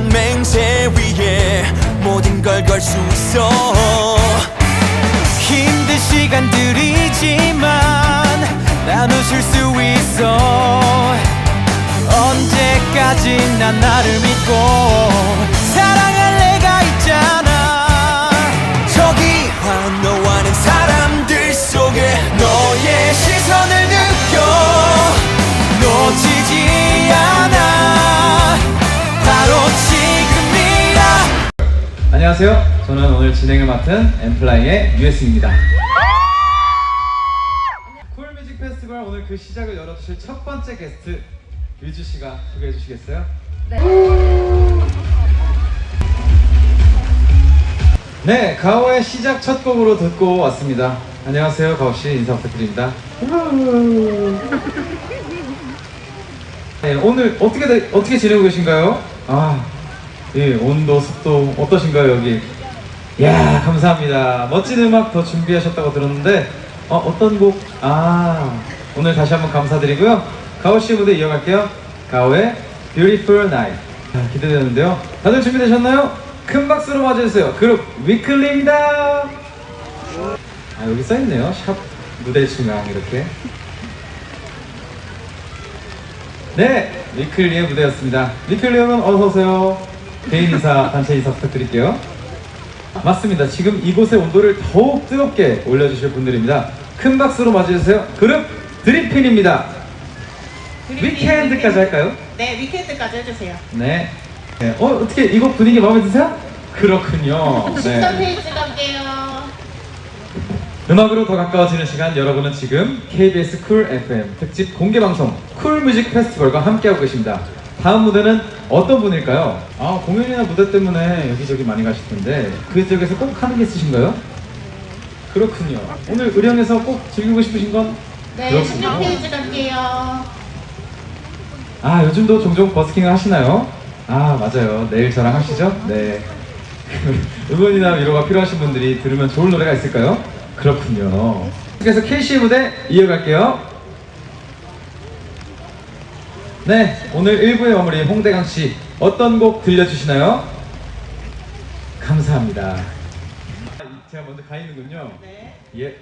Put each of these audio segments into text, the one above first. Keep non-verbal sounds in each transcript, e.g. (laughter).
위대한 맹세 위에 모든 걸 걸 수 있어. 힘든 시간들이지만 난 웃을 수 있어. 언제까지 난 나를 믿고 안녕하세요. 저는 오늘 진행을 맡은 엠플라잉의 유에스입니다. 쿨뮤직 페스티벌 오늘 그 시작을 열어주실 첫 번째 게스트 유주 씨가 소개해 주시겠어요? 네, 가오의 시작 첫 곡으로 듣고 왔습니다. 안녕하세요, 가오 씨 인사 부탁드립니다. 네, 오늘 어떻게 돼- 어떻게 지내고 계신가요? 아, 예, 온도 습도 어떠신가요 여기? 야 감사합니다. 멋진 음악 더 준비하셨다고 들었는데 어, 어떤 곡? 아 오늘 다시 한번 감사드리고요. 가오 씨 무대 이어갈게요. 가오의 Beautiful Night 아, 기대되는데요. 다들 준비되셨나요? 큰 박수로 맞아주세요. 그룹 위클리입니다. 아 여기 써있네요. 샵 무대 중앙 이렇게. 네, 위클리의 무대였습니다. 위클리 형은 어서 오세요. 개인 인사, 단체 인사 부탁드릴게요. 맞습니다. 지금 이곳의 온도를 더욱 뜨겁게 올려주실 분들입니다. 큰 박수로 맞이해주세요. 그룹 드림핀입니다. 위켄드까지 할까요? 네, 위켄드까지 해주세요. 네. 네. 어, 어떻게 이곳 분위기 마음에 드세요? 그렇군요. 13 (laughs) 네. 페이지 갈게요. 음악으로 더 가까워지는 시간 여러분은 지금 KBS 쿨 FM 특집 공개 방송 쿨 뮤직 페스티벌과 함께하고 계십니다. 다음 무대는 어떤 분일까요? 아 공연이나 무대 때문에 여기저기 많이 가실 텐데 그 지역에서 꼭 하는 게 있으신가요? 그렇군요. 오늘 의령에서 꼭 즐기고 싶으신 건 네, 그렇군요. 16페이지 갈게요. 아 요즘도 종종 버스킹을 하시나요? 아 맞아요. 내일 저랑 하시죠? 네. (laughs) 응원이나 위로가 필요하신 분들이 들으면 좋을 노래가 있을까요? 그렇군요. 그래서 KC의 무대 이어갈게요. 네, 오늘 1부의 마무리 홍대강 씨 어떤 곡 들려주시나요? 감사합니다. 제가 먼저 가 있는군요. 네. 예.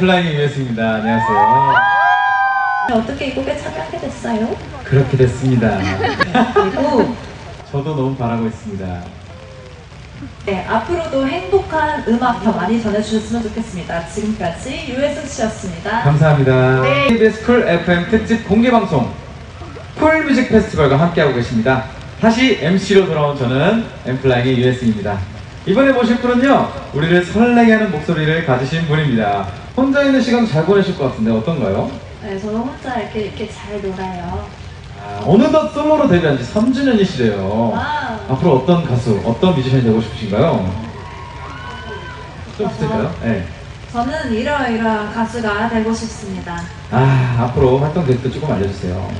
플라잉의 유에스입니다. 안녕하세요. 어떻게 이 곡에 참여하게 됐어요? 그렇게 됐습니다. 그리고 저도 너무 바라고 있습니다. 네, 앞으로도 행복한 음악 더 많이 전해주셨으면 좋겠습니다. 지금까지 유혜승 씨였습니다. 감사합니다. 네. KBS 쿨 FM 특집 공개 방송 쿨 뮤직 페스티벌과 함께하고 계십니다. 다시 MC로 돌아온 저는 엠플라잉의 유에스입니다. 이번에 모실 분은요, 우리를 설레게 하는 목소리를 가지신 분입니다. 혼자 있는 시간 잘 보내실 것 같은데 어떤가요? 네, 저는 혼자 이렇게 이렇게 잘 놀아요. 아, 어느덧 솔로로 데뷔한 지 3주년이시래요. 와. 앞으로 어떤 가수, 어떤 뮤지션이 되고 싶으신가요? 좀 붙을까요? 네. 저는 이러이러한 가수가 되고 싶습니다. 아, 앞으로 활동 계획도 조금 알려주세요.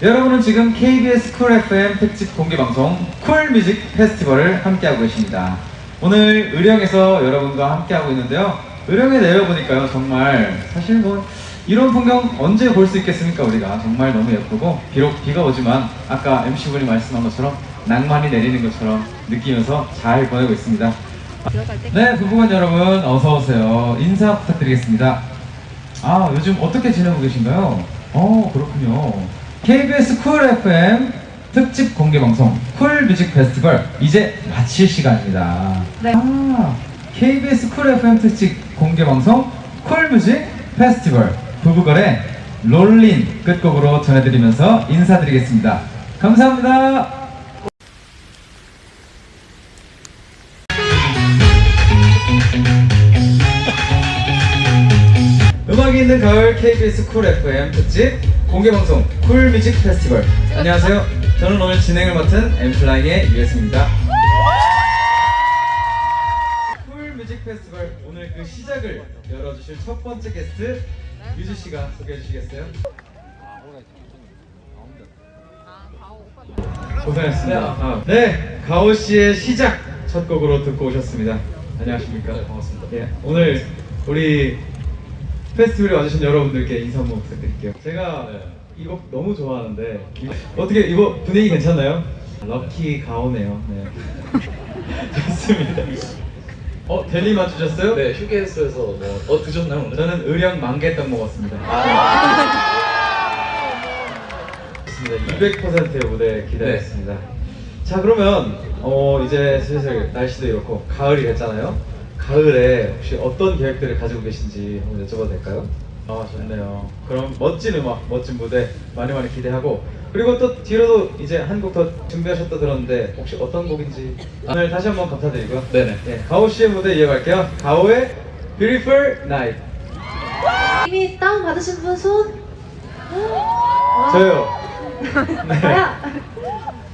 여러분은 지금 KBS 쿨 FM 특집 공개 방송 쿨 뮤직 페스티벌을 함께하고 계십니다. 오늘 의령에서 여러분과 함께하고 있는데요. 의령에 내려보니까요, 정말 사실 뭐 이런 풍경 언제 볼 수 있겠습니까, 우리가. 정말 너무 예쁘고, 비록 비가 오지만 아까 MC분이 말씀한 것처럼 낭만이 내리는 것처럼 느끼면서 잘 보내고 있습니다. 네, 부부간 여러분, 어서오세요. 인사 부탁드리겠습니다. 아, 요즘 어떻게 지내고 계신가요? 어, 그렇군요. KBS 쿨 FM 특집 공개 방송 쿨 뮤직 페스티벌 이제 마칠 시간입니다. 네. 아, KBS 쿨 FM 특집 공개 방송 쿨 뮤직 페스티벌 부부걸의 롤린 끝곡으로 전해드리면서 인사드리겠습니다. 감사합니다. 음악이 있는 가을 KBS 쿨 FM 특집 공개 방송 쿨 뮤직 페스티벌. 안녕하세요. 저는 오늘 진행을 맡은 엠플라이의 유혜승입니다. 그 시작을 열어주실 첫 번째 게스트 유주 씨가 소개해 주시겠어요? 고생하셨습니다. 아, 네, 가오 씨의 시작 첫 곡으로 듣고 오셨습니다. 안녕하십니까? 반갑습니다. 예, 오늘 우리 페스티벌에 와주신 여러분들께 인사 한번 부탁드릴게요. 제가 이 곡 너무 좋아하는데 이- 어떻게 이거 분위기 괜찮나요? 럭키 가오네요. 네. (laughs) 좋습니다. 어 델리 맞추셨어요? 네, 휴게소에서 뭐, 어, 드셨나요, 오늘? 저는 의령 만개떡 먹었습니다. 좋습니다. 200%의 무대 기다렸습니다. 자 그러면 어 이제 슬슬 날씨도 이렇고 가을이 됐잖아요. 가을에 혹시 어떤 계획들을 가지고 계신지 한번 여쭤봐도 될까요? 아 좋네요. 그럼 멋진 음악, 멋진 무대 많이 많이 기대하고 그리고 또 뒤로도 이제 한 곡 더 준비하셨다 들었는데 혹시 어떤 곡인지 오늘 다시 한번 감사드리고요. 네네. 네, 가오 씨의 무대 이어갈게요. 가오의 Beautiful Night. 이미 다운 받으신 분 손? 와, 저요. (laughs) 네. 나야.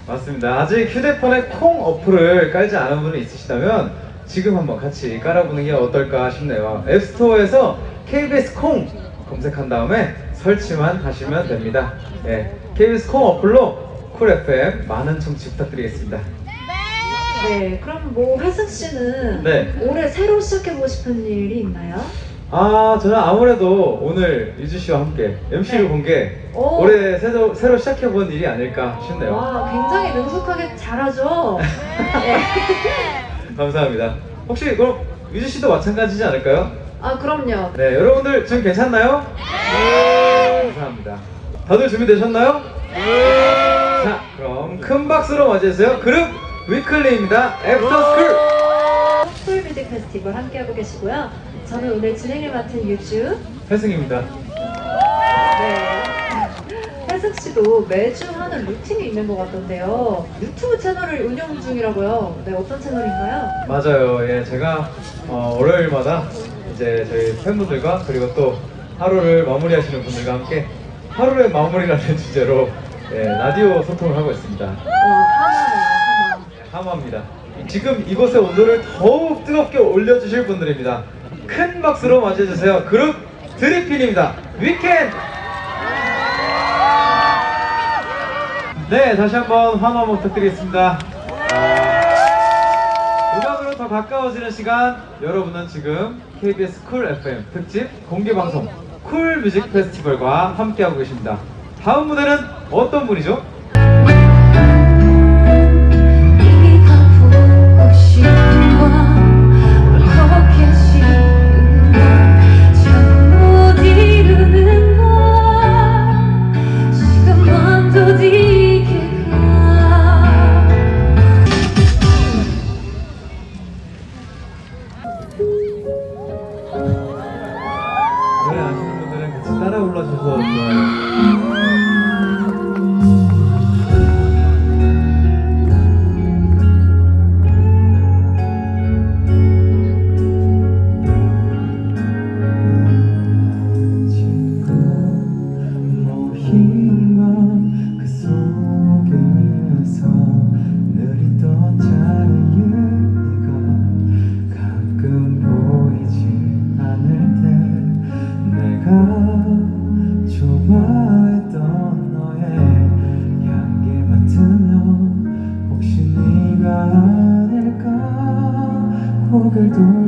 맞습니다. 아직 휴대폰에 콩 어플을 깔지 않은 분이 있으시다면 지금 한번 같이 깔아보는 게 어떨까 싶네요. 앱스토어에서 KBS 콩 검색한 다음에 설치만 하시면 됩니다. 네, KBS 콩 어플로 쿨 FM 많은 청취 부탁드리겠습니다. 네, 그럼 뭐 혜승 씨는 네. 올해 새로 시작해보고 싶은 일이 있나요? 아, 저는 아무래도 오늘 유주 씨와 함께 MC를 네. 본게 오. 올해 새로, 새로 시작해본 일이 아닐까 싶네요. 와, 굉장히 능숙하게 잘하죠? (laughs) 네. 감사합니다. 혹시 그럼 유주 씨도 마찬가지지 않을까요? 아, 그럼요. 네, 여러분들 지금 괜찮나요? 네. 감사합니다. 다들 준비되셨나요? 네. 자, 그럼 큰 박수로 맞이해주세요. 그룹 위클리입니다. 애프터 스쿨. 쿨 뮤직 페스티벌 함께하고 계시고요. 저는 오늘 진행을 맡은 유주. 회승입니다. 네. 혜승 씨도 매주 하는 루틴이 있는 것 같던데요. 유튜브 채널을 운영 중이라고요. 네, 어떤 채널인가요? 맞아요. 예, 제가 어, 월요일마다 이제 저희 팬분들과 그리고 또 하루를 마무리하시는 분들과 함께 하루의 마무리라는 (laughs) 주제로 예, 라디오 소통을 하고 있습니다. 하나. 하마입니다. 지금 이곳의 온도를 더욱 뜨겁게 올려주실 분들입니다. 큰 박수로 맞이해주세요. 그룹 드리핀입니다. 위켄! 네, 다시 한번 환호 부탁드리겠습니다. 가까워지는 시간, 여러분은 지금 KBS 쿨 FM 특집 공개 방송 쿨 뮤직 페스티벌과 함께하고 계십니다. 다음 무대는 어떤 분이죠? kadar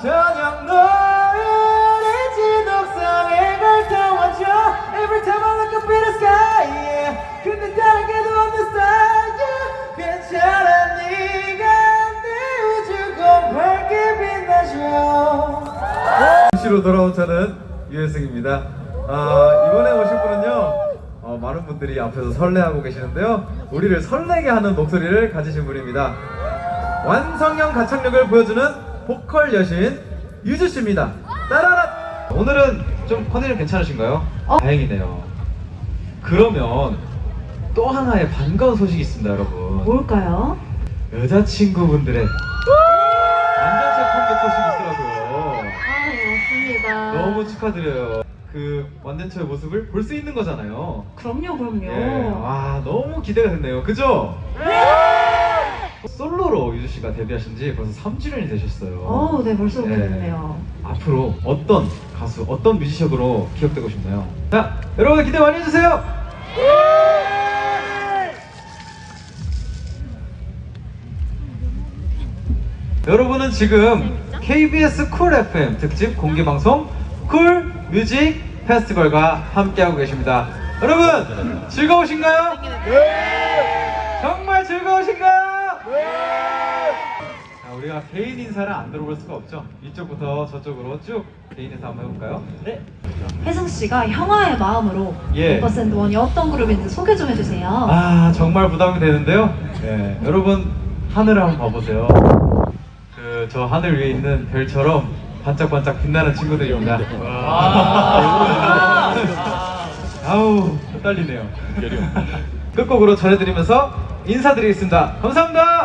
저녁 노을의 진옥상에 걸터워져 Every time I look up in the sky yeah. 근데 다른 게도 없는 style yeah. 괜찮아 네가 내 우주고 밝게 빛나줘 시로 돌아온 저는 유혜승입니다. 아, 이번에 오신 분은요, 어, 많은 분들이 앞에서 설레하고 계시는데요. 우리를 설레게 하는 목소리를 가지신 분입니다. 완성형 가창력을 보여주는 보컬 여신 유주 씨입니다. 따라라! 오늘은 좀 컨디션 괜찮으신가요? 다행이네요. 그러면 또 하나의 반가운 소식이 있습니다, 여러분. 뭘까요? 여자친구분들의 완전체 컴백 소식이 있더라고요. 아, 네, 맞습니다. 너무 축하드려요. 그 완전체의 모습을 볼 수 있는 거잖아요. 그럼요, 그럼요. 예, 와 너무 기대가 됐네요. 그죠? 솔로로 유주 씨가 데뷔하신 지 벌써 3주년이 되셨어요. 어우, 네, 벌써 그렇게 예. 됐네요. 앞으로 어떤 가수, 어떤 뮤지션으로 기억되고 싶나요? 자, 여러분 기대 많이 해주세요. 여러분은 지금 KBS 쿨 FM 특집 공개 방송 쿨 뮤직 페스티벌과 함께하고 계십니다. 여러분 즐거우신가요? 정말 즐거우신가요? 자, 우리가 개인 인사를 안 들어볼 수가 없죠. 이쪽부터 저쪽으로 쭉 개인 인사 한번 해볼까요? 네. 혜승 씨가 형아의 마음으로 예. 오빠샌드 원이 어떤 그룹인지 소개 좀 해주세요. 아 정말 부담이 되는데요. 예, 여러분 하늘을 한번 봐보세요. 그 저 하늘 위에 있는 별처럼 반짝반짝 빛나는 친구들입니다. 아우 떨리네요. (laughs) 끝곡으로 전해드리면서 인사드리겠습니다. 감사합니다.